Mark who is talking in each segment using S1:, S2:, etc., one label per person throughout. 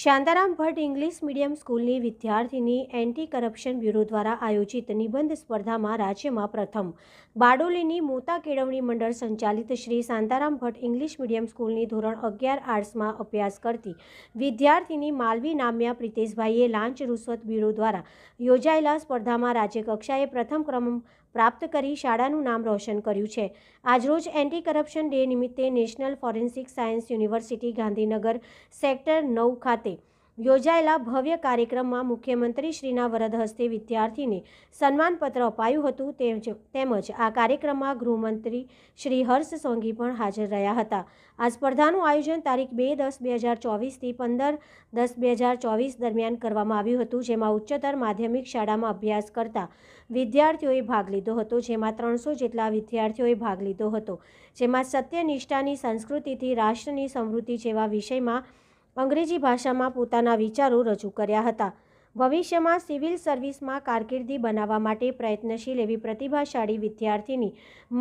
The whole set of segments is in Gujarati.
S1: શાંતારામ ભટ્ટ ઇંગ્લિશ મીડિયમ સ્કૂલની વિદ્યાર્થીની એન્ટી કરપ્શન બ્યુરો દ્વારા આયોજિત નિબંધ સ્પર્ધામાં રાજ્યમાં પ્રથમ. બારડોલીની મોતા કેળવણી મંડળ સંચાલિત શ્રી શાંતારામ ભટ્ટ ઇંગ્લિશ મીડિયમ સ્કૂલની ધોરણ અગિયાર આર્ટ્સમાં અભ્યાસ કરતી વિદ્યાર્થીની માલવી નામ્યા પ્રિતેશભાઈએ લાંચ રૂશ્વત બ્યુરો દ્વારા યોજાયેલા સ્પર્ધામાં રાજ્યકક્ષાએ પ્રથમ ક્રમ પ્રાપ્ત કરી શાળાનું નામ રોશન કર્યું છે. આજરોજ એન્ટી કરપ્શન ડે નિમિત્તે national forensic science university Gandhinagar sector નવ ખાતે યોજાયેલા ભવ્ય કાર્યક્રમમાં મુખ્યમંત્રીશ્રીના વરદ હસ્તે વિદ્યાર્થીને સન્માનપત્ર અપાયું હતું તેમજ તેમજ આ કાર્યક્રમમાં ગૃહમંત્રી શ્રી હર્ષ સોંઘી પણ હાજર રહ્યા હતા. આ સ્પર્ધાનું આયોજન તારીખ બે દસ બે હજાર ચોવીસથી પંદર દસ બે હજાર ચોવીસ દરમિયાન કરવામાં આવ્યું હતું, જેમાં ઉચ્ચતર માધ્યમિક શાળામાં અભ્યાસ કરતા વિદ્યાર્થીઓએ ભાગ લીધો હતો, જેમાં ત્રણસો જેટલા વિદ્યાર્થીઓએ ભાગ લીધો હતો, જેમાં સત્યનિષ્ઠાની સંસ્કૃતિથી રાષ્ટ્રની સમૃદ્ધિ જેવા વિષયમાં અંગ્રેજી ભાષામાં પોતાના વિચારો રજૂ કર્યા હતા. ભવિષ્યમાં સિવિલ સર્વિસમાં કારકિર્દી બનાવવા માટે પ્રયત્નશીલ એવી પ્રતિભાશાળી વિદ્યાર્થીની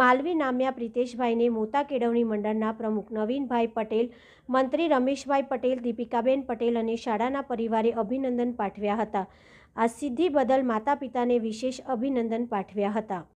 S1: માલવી નામ્યા પ્રિતેશભાઈને મોતા કેળવણી મંડળના પ્રમુખ નવીનભાઈ પટેલ, મંત્રી રમેશભાઈ પટેલ, દીપિકાબેન પટેલ અને શાળાના પરિવારે અભિનંદન પાઠવ્યા હતા. આ સિદ્ધિ બદલ માતા પિતાને વિશેષ અભિનંદન પાઠવ્યા હતા.